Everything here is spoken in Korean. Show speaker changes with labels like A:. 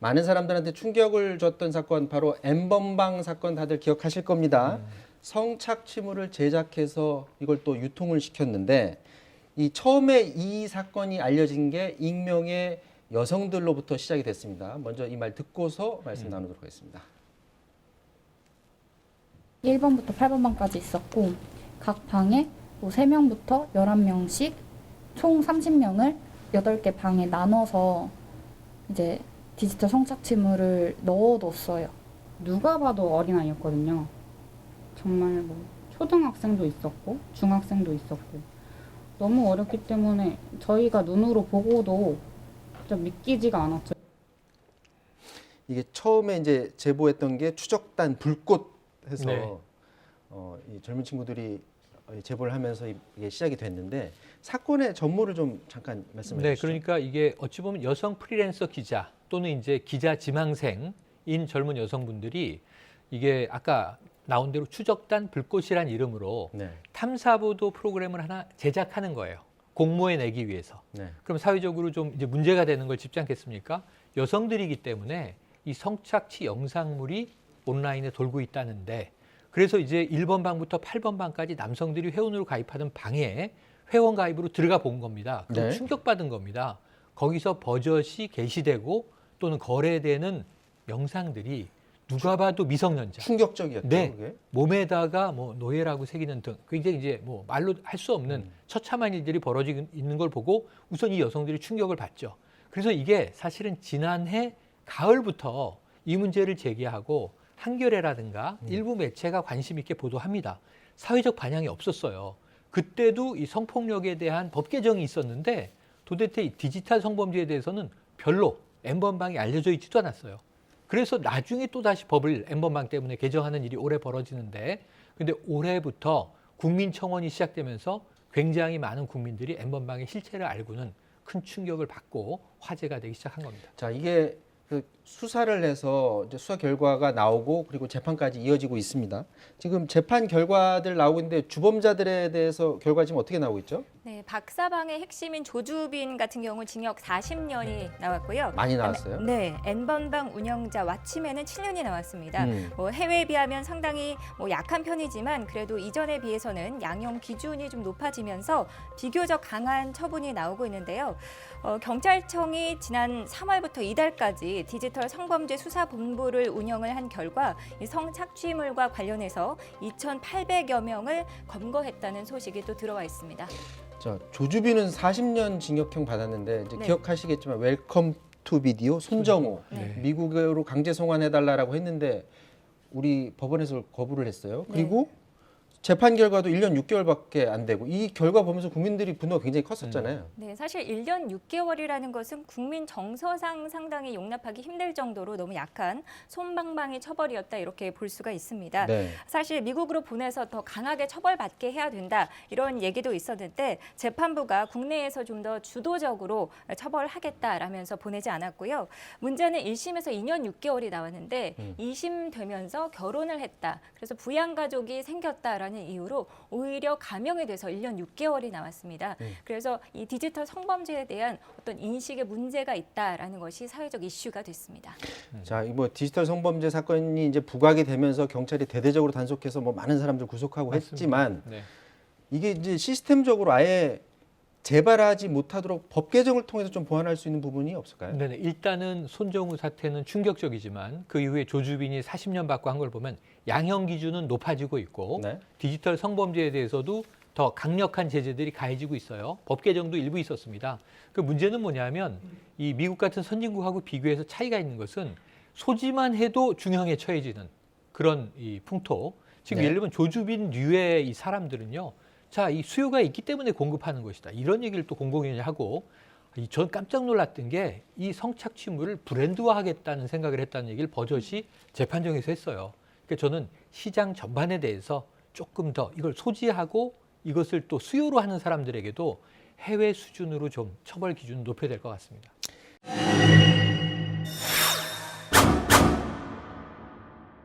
A: 많은 사람들한테 충격을 줬던 사건 바로 엠번방 사건 다들 기억하실 겁니다. 성착취물을 제작해서 이걸 또 유통을 시켰는데 이 처음에 이 사건이 알려진 게 익명의 여성들로부터 시작이 됐습니다. 먼저 이 말 듣고서 말씀 나누도록 하겠습니다.
B: 1번부터 8번 방까지 있었고 각 방에 뭐 3명부터 11명씩 총 30명을 8개 방에 나눠서 이제 디지털 성착취물을 넣어뒀어요.
C: 누가 봐도 어린아이였거든요. 정말 뭐 초등학생도 있었고 중학생도 있었고 너무 어렸기 때문에 저희가 눈으로 보고도 진짜 믿기지가 않았죠.
A: 이게 처음에 이제 제보했던 게 추적단 불꽃 해서
D: 네.
A: 어, 이 젊은 친구들이 어, 이 제보를 하면서 이게 시작이 됐는데 사건의 전모를 좀 잠깐 말씀해
D: 네,
A: 주시죠.
D: 그러니까 이게 어찌 보면 여성 프리랜서 기자 또는 이제 기자 지망생인 젊은 여성분들이 이게 아까 나온 대로 추적단 불꽃이란 이름으로
A: 네,
D: 탐사보도 프로그램을 하나 제작하는 거예요. 공모에 내기 위해서.
A: 네,
D: 그럼 사회적으로 좀 이제 문제가 되는 걸 짚지 않겠습니까? 여성들이기 때문에 이 성착취 영상물이 온라인에 돌고 있다는데 그래서 이제 1번 방부터 8번 방까지 남성들이 회원으로 가입하던 방에 회원 가입으로 들어가 본 겁니다.
A: 네.
D: 충격받은 겁니다. 거기서 버젓이 게시되고 또는 거래되는 영상들이 누가 봐도 미성년자.
A: 충격적이었죠.
D: 네.
A: 그게.
D: 몸에다가 뭐 노예라고 새기는 등 굉장히 이제 뭐 말로 할 수 없는
A: 음.
D: 처참한 일들이 벌어지고 있는 걸 보고 우선 이 여성들이 충격을 받죠. 그래서 이게 사실은 지난해 가을부터 이 문제를 제기하고 한겨레라든가
A: 음.
D: 일부 매체가 관심 있게 보도합니다. 사회적 반향이 없었어요. 그때도 이 성폭력에 대한 법 개정이 있었는데 도대체 이 디지털 성범죄에 대해서는 별로 엠번방이 알려져 있지도 않았어요. 그래서 나중에 또 다시 법을 엠번방 때문에 개정하는 일이 올해 벌어지는데 근데 올해부터 국민청원이 시작되면서 굉장히 많은 국민들이 엠번방의 실체를 알고는 큰 충격을 받고 화제가 되기 시작한 겁니다.
A: 자, 이게 그 수사를 해서 수사 결과가 나오고 그리고 재판까지 이어지고 있습니다. 지금 재판 결과들 나오고 있는데 주범자들에 대해서 결과 지금 어떻게 나오고 있죠?
E: 네, 박사방의 핵심인 조주빈 같은 경우 징역 40년이 나왔고요.
A: 많이 나왔어요.
E: 네, N번방 운영자 왓치맨은 7년이 나왔습니다.
A: 음.
E: 뭐 해외에 비하면 상당히 뭐 약한 편이지만 그래도 이전에 비해서는 양형 기준이 좀 높아지면서 비교적 강한 처분이 나오고 있는데요. 어, 경찰청이 지난 3월부터 이달까지 디지털 성범죄 수사본부를 운영을 한 결과 이 성착취물과 관련해서 2,800여 명을 검거했다는 소식이 또 들어와 있습니다.
A: 자, 조주빈은 40년 징역형 받았는데 이제
E: 네.
A: 기억하시겠지만 웰컴 투 비디오 손정호
E: 네.
A: 미국으로 강제 송환해 달라라고 했는데 우리 법원에서 거부를 했어요.
E: 네.
A: 그리고 재판 결과도 1년 6개월밖에 안 되고 이 결과 보면서 국민들이 분노가 굉장히 컸었잖아요.
E: 네, 사실 1년 6개월이라는 것은 국민 정서상 상당히 용납하기 힘들 정도로 너무 약한 손방망이 처벌이었다 이렇게 볼 수가 있습니다.
A: 네.
E: 사실 미국으로 보내서 더 강하게 처벌받게 해야 된다 이런 얘기도 있었는데 재판부가 국내에서 좀 더 주도적으로 처벌하겠다라면서 보내지 않았고요. 문제는 1심에서 2년 6개월이 나왔는데
A: 음.
E: 2심 되면서 결혼을 했다. 그래서 부양 가족이 생겼다라는 이유로 오히려 감형이 돼서 1년 6개월이 나왔습니다.
A: 음.
E: 그래서 이 디지털 성범죄에 대한 어떤 인식에 문제가 있다라는 것이 사회적 이슈가 됐습니다.
A: 자, 이 뭐 디지털 성범죄 사건이 이제 부각이 되면서 경찰이 대대적으로 단속해서 뭐 많은 사람들 구속하고
D: 맞습니다.
A: 했지만
D: 네.
A: 이게 이제 시스템적으로 아예 재발하지 못하도록 법 개정을 통해서 좀 보완할 수 있는 부분이 없을까요?
D: 네네. 일단은 손정우 사태는 충격적이지만 그 이후에 조주빈이 40년 받고 한 걸 보면 양형 기준은 높아지고 있고
A: 네.
D: 디지털 성범죄에 대해서도 더 강력한 제재들이 가해지고 있어요. 법 개정도 일부 있었습니다. 그 문제는 뭐냐면 이 미국 같은 선진국하고 비교해서 차이가 있는 것은 소지만 해도 중형에 처해지는 그런 이 풍토. 지금
A: 네.
D: 예를 들면 조주빈 류의 이 사람들은요. 자, 이 수요가 있기 때문에 공급하는 것이다. 이런 얘기를 또 공공연히 하고 이전 깜짝 놀랐던 게 이 성착취물을 브랜드화하겠다는 생각을 했다는 얘기를 버젓이 재판정에서 했어요. 그러니까 저는 시장 전반에 대해서 조금 더 이걸 소지하고 이것을 또 수요로 하는 사람들에게도 해외 수준으로 좀 처벌 기준을 높여야 될 것 같습니다.